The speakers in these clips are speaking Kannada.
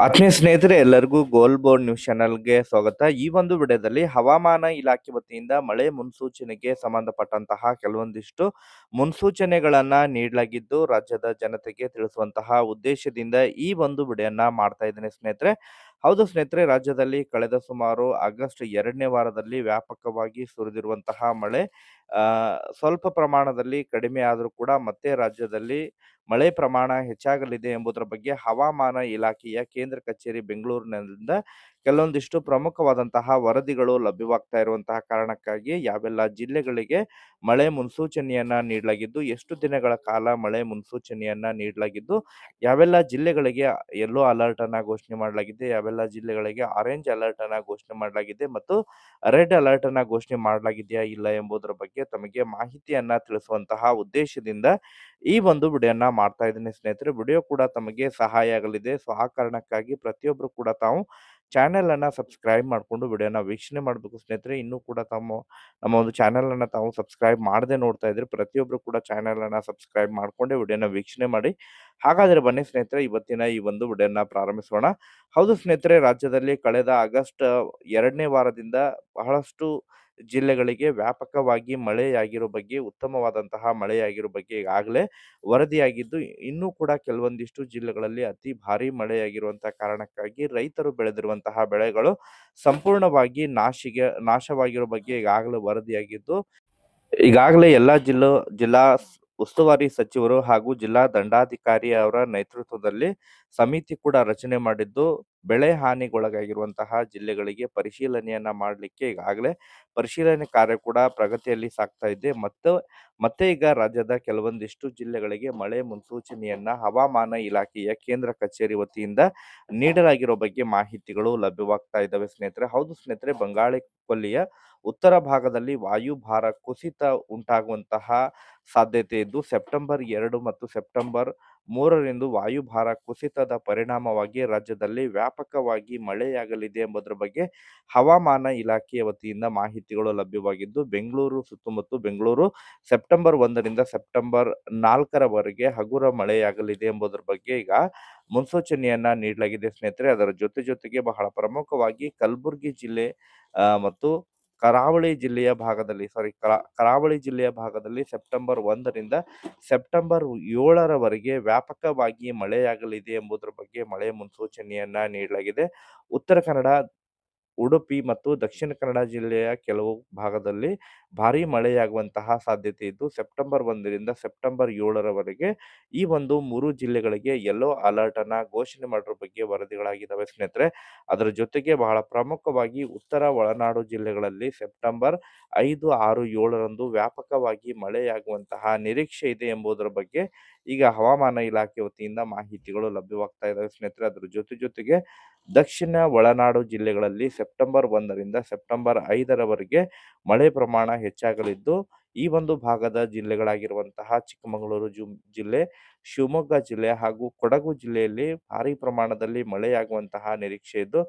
ಆತ್ಮೀಯ ಸ್ನೇಹಿತರೆ, ಎಲ್ಲರಿಗೂ ಗೋಲ್ ಬೋರ್ಡ್ ನ್ಯೂಸ್ ಚಾನಲ್ಗೆ ಸ್ವಾಗತ. ಈ ಒಂದು ವಿಡಿಯೋದಲ್ಲಿ ಹವಾಮಾನ ಇಲಾಖೆ ವತಿಯಿಂದ ಮಳೆ ಮುನ್ಸೂಚನೆಗೆ ಸಂಬಂಧಪಟ್ಟಂತಹ ಕೆಲವೊಂದಿಷ್ಟು ಮುನ್ಸೂಚನೆಗಳನ್ನ ನೀಡಲಾಗಿದ್ದು, ರಾಜ್ಯದ ಜನತೆಗೆ ತಿಳಿಸುವಂತಹ ಉದ್ದೇಶದಿಂದ ಈ ಒಂದು ವಿಡಿಯೋನ ಮಾಡ್ತಾ ಇದ್ದೇನೆ ಸ್ನೇಹಿತರೆ. ಹೌದು ಸ್ನೇಹಿತರೆ, ರಾಜ್ಯದಲ್ಲಿ ಕಳೆದ ಸುಮಾರು ಆಗಸ್ಟ್ ಎರಡನೇ ವಾರದಲ್ಲಿ ವ್ಯಾಪಕವಾಗಿ ಸುರಿದಿರುವಂತಹ ಮಳೆ. ಸ್ವಲ್ಪ ಪ್ರಮಾಣದಲ್ಲಿ ಕಡಿಮೆ ಆದರೂ ಕೂಡ ಮತ್ತೆ ರಾಜ್ಯದಲ್ಲಿ ಮಳೆ ಪ್ರಮಾಣ ಹೆಚ್ಚಾಗಲಿದೆ ಎಂಬುದರ ಬಗ್ಗೆ ಹವಾಮಾನ ಇಲಾಖೆಯ ಕೇಂದ್ರ ಕಚೇರಿ ಬೆಂಗಳೂರಿನಿಂದ ಕೆಲವೊಂದಿಷ್ಟು ಪ್ರಮುಖವಾದಂತಹ ವರದಿಗಳು ಲಭ್ಯವಾಗ್ತಾ ಇರುವಂತಹ ಕಾರಣಕ್ಕಾಗಿ ಯಾವೆಲ್ಲ ಜಿಲ್ಲೆಗಳಿಗೆ ಮಳೆ ಮುನ್ಸೂಚನೆಯನ್ನ ನೀಡಲಾಗಿದ್ದು, ಎಷ್ಟು ದಿನಗಳ ಕಾಲ ಮಳೆ ಮುನ್ಸೂಚನೆಯನ್ನ ನೀಡಲಾಗಿದ್ದು, ಯಾವೆಲ್ಲ ಜಿಲ್ಲೆಗಳಿಗೆ ಎಲ್ಲೋ ಅಲರ್ಟ್ ಅನ್ನ ಘೋಷಣೆ ಮಾಡಲಾಗಿದೆ ಯಾವೆಲ್ಲ ಜಿಲ್ಲೆಗಳಿಗೆ ಆರೆಂಜ್ ಅಲರ್ಟ್ ಅನ್ನ ಘೋಷಣೆ ಮಾಡಲಾಗಿದೆ ಮತ್ತು ರೆಡ್ ಅಲರ್ಟ್ ಅನ್ನ ಘೋಷಣೆ ಮಾಡಲಾಗಿದೆಯಾ ಇಲ್ಲ ಎಂಬುದರ ಬಗ್ಗೆ ತಮಗೆ ಮಾಹಿತಿಯನ್ನ ತಿಳಿಸುವಂತಹ ಉದ್ದೇಶದಿಂದ ಈ ಒಂದು ವಿಡಿಯೋನ ಮಾಡ್ತಾ ಇದ್ದೀನಿ ಸ್ನೇಹಿತರೆ. ವಿಡಿಯೋ ಕೂಡ ತಮಗೆ ಸಹಾಯ ಆಗಲಿದೆ. ಸೊ ಆ ಕಾರಣಕ್ಕಾಗಿ ಪ್ರತಿಯೊಬ್ಬರು ಕೂಡ ತಾವು ಚಾನೆಲ್ ಅನ್ನ ಸಬ್ಸ್ಕ್ರೈಬ್ ಮಾಡಿಕೊಂಡು ವಿಡಿಯೋನ ವೀಕ್ಷಣೆ ಮಾಡಬೇಕು ಸ್ನೇಹಿತರೆ. ಇನ್ನೂ ಕೂಡ ತಮ್ಮ, ನಮ್ಮ ಒಂದು ಚಾನೆಲ್ ಅನ್ನ ತಾವು ಸಬ್ಸ್ಕ್ರೈಬ್ ಮಾಡದೆ ನೋಡ್ತಾ ಇದ್ರೆ ಪ್ರತಿಯೊಬ್ಬರು ಕೂಡ ಚಾನೆಲ್ ಅನ್ನ ಸಬ್ಸ್ಕ್ರೈಬ್ ಮಾಡ್ಕೊಂಡೆ ವಿಡಿಯೋನ ವೀಕ್ಷಣೆ ಮಾಡಿ. ಹಾಗಾದ್ರೆ ಬನ್ನಿ ಸ್ನೇಹಿತರೆ, ಇವತ್ತಿನ ಈ ಒಂದು ವಿಡಿಯೋನ ಪ್ರಾರಂಭಿಸೋಣ. ಹೌದು ಸ್ನೇಹಿತರೆ, ರಾಜ್ಯದಲ್ಲಿ ಕಳೆದ ಆಗಸ್ಟ್ ಎರಡನೇ ವಾರದಿಂದ ಬಹಳಷ್ಟು ಜಿಲ್ಲೆಗಳಿಗೆ ವ್ಯಾಪಕವಾಗಿ ಮಳೆಯಾಗಿರೋ ಬಗ್ಗೆ, ಉತ್ತಮವಾದಂತಹ ಮಳೆಯಾಗಿರೋ ಬಗ್ಗೆ ಈಗಾಗಲೇ ವರದಿಯಾಗಿದ್ದು, ಇನ್ನೂ ಕೂಡ ಕೆಲವೊಂದಿಷ್ಟು ಜಿಲ್ಲೆಗಳಲ್ಲಿ ಅತಿ ಭಾರಿ ಮಳೆಯಾಗಿರುವಂತಹ ಕಾರಣಕ್ಕಾಗಿ ರೈತರು ಬೆಳೆದಿರುವಂತಹ ಬೆಳೆಗಳು ಸಂಪೂರ್ಣವಾಗಿ ನಾಶಿಗೆ, ನಾಶವಾಗಿರೋ ಬಗ್ಗೆ ಈಗಾಗಲೇ ವರದಿಯಾಗಿದ್ದು, ಈಗಾಗಲೇ ಎಲ್ಲ ಜಿಲ್ಲಾ ಜಿಲ್ಲಾ ಉಸ್ತುವಾರಿ ಸಚಿವರು ಹಾಗೂ ಜಿಲ್ಲಾ ದಂಡಾಧಿಕಾರಿ ಅವರ ನೇತೃತ್ವದಲ್ಲಿ ಸಮಿತಿ ಕೂಡ ರಚನೆ ಮಾಡಿದ್ದು ಬೆಳೆ ಹಾನಿಗೊಳಗಾಗಿರುವಂತಹ ಜಿಲ್ಲೆಗಳಿಗೆ ಪರಿಶೀಲನೆಯನ್ನ ಮಾಡಲಿಕ್ಕೆ ಈಗಾಗಲೇ ಪರಿಶೀಲನೆ ಕಾರ್ಯ ಕೂಡ ಪ್ರಗತಿಯಲ್ಲಿ ಸಾಗ್ತಾ ಇದೆ. ಮತ್ತು, ಮತ್ತೆ ಈಗ ರಾಜ್ಯದ ಕೆಲವೊಂದಿಷ್ಟು ಜಿಲ್ಲೆಗಳಿಗೆ ಮಳೆ ಮುನ್ಸೂಚನೆಯನ್ನ ಹವಾಮಾನ ಇಲಾಖೆಯ ಕೇಂದ್ರ ಕಚೇರಿ ವತಿಯಿಂದ ನೀಡಲಾಗಿರೋ ಬಗ್ಗೆ ಮಾಹಿತಿಗಳು ಲಭ್ಯವಾಗ್ತಾ ಇದ್ದಾವೆ ಸ್ನೇಹಿತರೆ. ಹೌದು ಸ್ನೇಹಿತರೆ, ಬಂಗಾಳಿ ಕೊಲ್ಲಿಯ ಉತ್ತರ ಭಾಗದಲ್ಲಿ ವಾಯುಭಾರ ಕುಸಿತ ಉಂಟಾಗುವಂತಹ ಸಾಧ್ಯತೆ ಇದ್ದು, ಸೆಪ್ಟೆಂಬರ್ ಎರಡು ಮತ್ತು ಸೆಪ್ಟೆಂಬರ್ ಮೂರರಿಂದ ವಾಯುಭಾರ ಕುಸಿತದ ಪರಿಣಾಮವಾಗಿ ರಾಜ್ಯದಲ್ಲಿ ವ್ಯಾಪಕವಾಗಿ ಮಳೆಯಾಗಲಿದೆ ಎಂಬುದರ ಬಗ್ಗೆ ಹವಾಮಾನ ಇಲಾಖೆಯ ವತಿಯಿಂದ ಮಾಹಿತಿಗಳು ಲಭ್ಯವಾಗಿದ್ದು, ಬೆಂಗಳೂರು ಸುತ್ತಮುತ್ತ ಬೆಂಗಳೂರು ಸೆಪ್ಟೆಂಬರ್ ಒಂದರಿಂದ ಸೆಪ್ಟೆಂಬರ್ ನಾಲ್ಕರವರೆಗೆ ಹಗುರ ಮಳೆಯಾಗಲಿದೆ ಎಂಬುದರ ಬಗ್ಗೆ ಈಗ ಮುನ್ಸೂಚನೆಯನ್ನ ನೀಡಲಾಗಿದೆ. ಸ್ನೇಹಿತರೆ, ಅದರ ಜೊತೆ ಜೊತೆಗೆ ಬಹಳ ಪ್ರಮುಖವಾಗಿ ಕಲಬುರಗಿ ಜಿಲ್ಲೆ ಮತ್ತು ಕರಾವಳಿ ಜಿಲ್ಲೆಯ ಭಾಗದಲ್ಲಿ ಸಾರಿ ಕರಾವಳಿ ಜಿಲ್ಲೆಯ ಭಾಗದಲ್ಲಿ ಸೆಪ್ಟೆಂಬರ್ ಒಂದರಿಂದ ಸೆಪ್ಟೆಂಬರ್ ಏಳರವರೆಗೆ ವ್ಯಾಪಕವಾಗಿ ಮಳೆಯಾಗಲಿದೆ ಎಂಬುದರ ಬಗ್ಗೆ ಮಳೆ ಮುನ್ಸೂಚನೆಯನ್ನ ನೀಡಲಾಗಿದೆ. ಉತ್ತರ ಕನ್ನಡ ಉಡುಪಿ ಮತ್ತು ದಕ್ಷಿಣ ಕನ್ನಡ ಜಿಲ್ಲೆಯ ಕೆಲವು ಭಾಗದಲ್ಲಿ ಭಾರಿ ಮಳೆಯಾಗುವಂತಹ ಸಾಧ್ಯತೆ ಇದ್ದು, ಸೆಪ್ಟೆಂಬರ್ ಒಂದರಿಂದ ಸೆಪ್ಟೆಂಬರ್ ಏಳರವರೆಗೆ ಈ ಒಂದು ಮೂರು ಜಿಲ್ಲೆಗಳಿಗೆ ಯೆಲ್ಲೋ ಅಲರ್ಟ್ ಅನ್ನ ಘೋಷಣೆ ಮಾಡಿರೋ ಬಗ್ಗೆ ವರದಿಗಳಾಗಿದ್ದಾವೆ. ಸ್ನೇಹಿತರೆ, ಅದರ ಜೊತೆಗೆ ಬಹಳ ಪ್ರಮುಖವಾಗಿ ಉತ್ತರ ಒಳನಾಡು ಜಿಲ್ಲೆಗಳಲ್ಲಿ ಸೆಪ್ಟೆಂಬರ್ ಐದು, ಆರು, ಏಳರಂದು ವ್ಯಾಪಕವಾಗಿ ಮಳೆಯಾಗುವಂತಹ ನಿರೀಕ್ಷೆ ಇದೆ ಎಂಬುದರ ಬಗ್ಗೆ ಈಗ ಹವಾಮಾನ ಇಲಾಖೆ ವತಿಯಿಂದ ಮಾಹಿತಿಗಳು ಲಭ್ಯವಾಗ್ತಾ ಇದ್ದಾವೆ. ಸ್ನೇಹಿತರೆ, ಅದರ ಜೊತೆ ಜೊತೆಗೆ ದಕ್ಷಿಣ ಒಳನಾಡು ಜಿಲ್ಲೆಗಳಲ್ಲಿ ಸೆಪ್ಟೆಂಬರ್ ಒಂದರಿಂದ ಸೆಪ್ಟೆಂಬರ್ ಐದರವರೆಗೆ ಮಳೆ ಪ್ರಮಾಣ ಹೆಚ್ಚಾಗಲಿದ್ದು, ಈ ಒಂದು ಭಾಗದ ಜಿಲ್ಲೆಗಳಾಗಿರುವಂತಹ ಚಿಕ್ಕಮಗಳೂರು ಜು, ಜಿಲ್ಲೆ, ಶಿವಮೊಗ್ಗ ಜಿಲ್ಲೆ ಹಾಗೂ ಕೊಡಗು ಜಿಲ್ಲೆಯಲ್ಲಿ ಭಾರಿ ಪ್ರಮಾಣದಲ್ಲಿ ಮಳೆಯಾಗುವಂತಹ ನಿರೀಕ್ಷೆ ಇದ್ದು,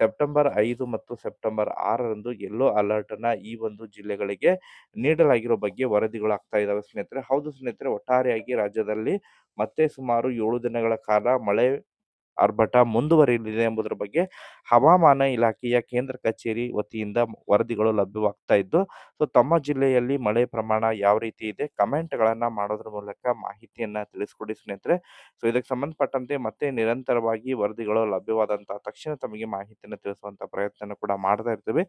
ಸೆಪ್ಟೆಂಬರ್ ಐದು ಮತ್ತು ಸೆಪ್ಟೆಂಬರ್ ಆರರಂದು ಎಲ್ಲೋ ಅಲರ್ಟ್ ಅನ್ನ ಈ ಒಂದು ಜಿಲ್ಲೆಗಳಿಗೆ ನೀಡಲಾಗಿರೋ ಬಗ್ಗೆ ವರದಿಗಳು ಆಗ್ತಾ ಇದ್ದಾವೆ ಸ್ನೇಹಿತರೆ. ಹೌದು ಸ್ನೇಹಿತರೆ, ಒಟ್ಟಾರೆಯಾಗಿ ರಾಜ್ಯದಲ್ಲಿ ಮತ್ತೆ ಸುಮಾರು ಏಳು ದಿನಗಳ ಕಾಲ ಮಳೆ ಆರ್ಭಟ ಮುಂದುವರಿಯಲಿದೆ ಎಂಬುದರ ಬಗ್ಗೆ ಹವಾಮಾನ ಇಲಾಖೆಯ ಕೇಂದ್ರ ಕಚೇರಿ ವತಿಯಿಂದ ವರದಿಗಳು ಲಭ್ಯವಾಗ್ತಾ ಇದ್ದು, ಸೊ ತಮ್ಮ ಜಿಲ್ಲೆಯಲ್ಲಿ ಮಳೆ ಪ್ರಮಾಣ ಯಾವ ರೀತಿ ಇದೆ, ಕಮೆಂಟ್ಗಳನ್ನು ಮಾಡೋದ್ರ ಮೂಲಕ ಮಾಹಿತಿಯನ್ನ ತಿಳಿಸ್ಕೊಡಿ ಸ್ನೇಹಿತರೆ. ಸೊ ಇದಕ್ಕೆ ಸಂಬಂಧಪಟ್ಟಂತೆ ಮತ್ತೆ ನಿರಂತರವಾಗಿ ವರದಿಗಳು ಲಭ್ಯವಾದಂತಹ ತಕ್ಷಣ ತಮಗೆ ಮಾಹಿತಿಯನ್ನು ತಿಳಿಸುವಂತಹ ಪ್ರಯತ್ನ ಕೂಡ ಮಾಡ್ತಾ ಇರ್ತೇವೆ.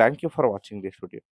Thank you for watching this video.